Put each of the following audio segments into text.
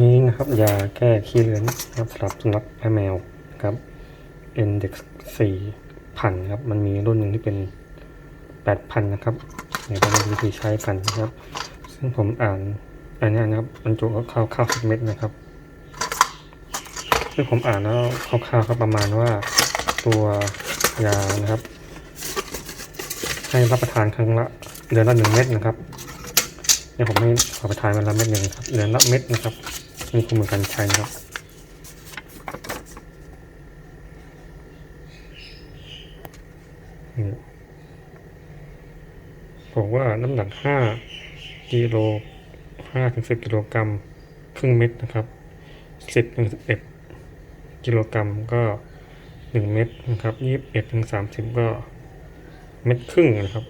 นี้นะครับยาแก้ขี้เลือนนะครับสำหรับสุนัขและแมวครับ Index 4,000ครับ มันมีรุ่นหนึ่งที่เป็น 8,000 นะครับเดี๋ยวเราดูวิธีใช้กันนะครับ ซึ่งผมอ่านอันนี้นะครับบรรจุเข้าเข้าสิบเม็ดนะครับ ซึ่งผมอ่านแล้วคร่าวๆครับประมาณว่าตัวยานะครับ ให้รับประทานครั้งละเดือนละหนึ่งเม็ดนะครับ นี่ยผมให้รับปทานวันละเม็ดหนึ่งครับเดือละเม็ดนะครับนี่คือมือการใช้นะครับนี่บอกว่าน้ำหนักห้ากิโลห้าถึงสิบกิโลกรัมครึ่งเม็ดนะครับสิบถึงสิบเอ็ดกิโลกรัมก็หนึ่งเม็ดนะครับยี่สิบเอ็ดถึงสามสิบก็เม็ดครึ่งนะครับ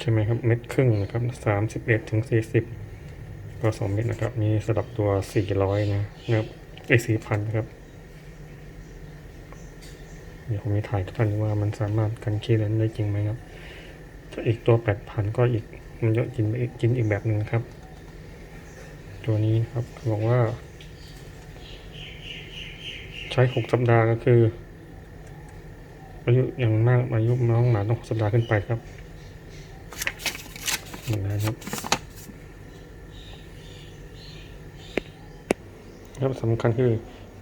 ใช่ไหมครับ เม็ดครึ่งนะครับสามสิบเอ็ดถึงสี่สิบก็สองเม็ดนะครับ มีสำหรับตัวสี่ร้อยนะครับไอสี่พันนะครับ เดี๋ยวผมมีถ่ายทุกท่านว่ามันสามารถกันขี้เลนได้จริงไหมครับ ถ้าอีกตัวแปดพันก็อีก มันเยอะกินไปอีกกินอีกแบบหนึ่งครับ ตัวนี้นะครับบอกว่า ใช้หกสัปดาห์ก็คืออายุอย่างมากอายุน้องหมาต้องหกสัปดาห์ขึ้นไปครับ นี่นะครับครับสำคัญคือ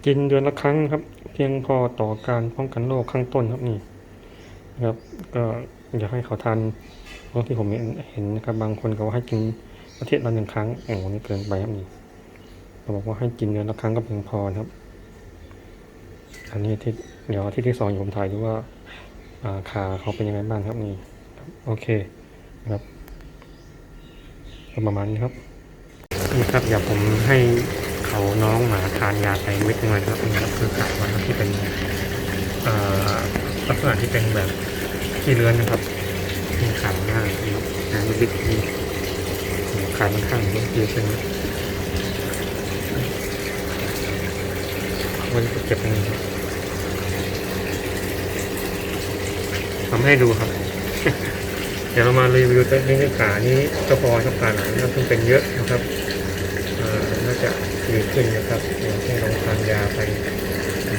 กินเดือนละครั้งครับ เพียงพอต่อการป้องกันโรคข้างต้นครับนี่นะครับ ก็อยากให้เขาทานเพราะที่ผมเห็นนะครับ บางคนเขาให้กินอาทิตย์ละหนึ่งครั้งโอ้โหนี่เกินไปครับนี่เขาบอกว่าให้กินเดือนละครั้งก็เพียงพอครับ อันนี้ที่เดี๋ยวที่ที่สองอยู่ผมถ่ายดูว่าขาเขาเป็นยังไงบ้างครับนี่โอเคนะครับ ก็ประมาณนี้ครับนี่ครับเดี๋ยวผมให้เขาน้องหมาทานยาไปเม็ดนึงเลยครับนี่ครับคือขาวันที่เป็นอ่อลักษณะที่เป็นแบบที่เลื้อนนะครับมีขาหน้านะครับหางบิดๆนี่ขาข้างข้างๆนี่คือเป็นวันนี้เก็บนี่ครับทำให้ดูครับ ดี๋ยวเรามารีวิวตัวนี้ขานี้เจ้าพอเจ้าขาหนังนะครับซึ่งเป็นเยอะนะครับน่าจะดีขึ้นนะครับเดี๋ยวให้ลองทานยาไป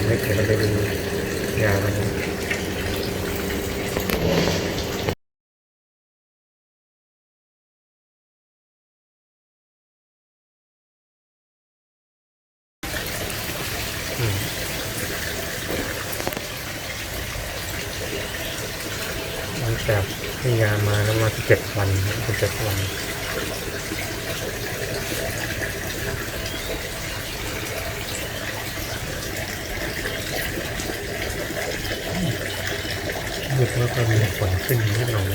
ไม่เกี่ยวกับไปดูยามันอืมหลังจาก ให้ยามาแล้วมาสิบเจ็ดวันสิบเจ็ดวันรู้สึกว่าก็มีฝนขึ้นนิดหน่อย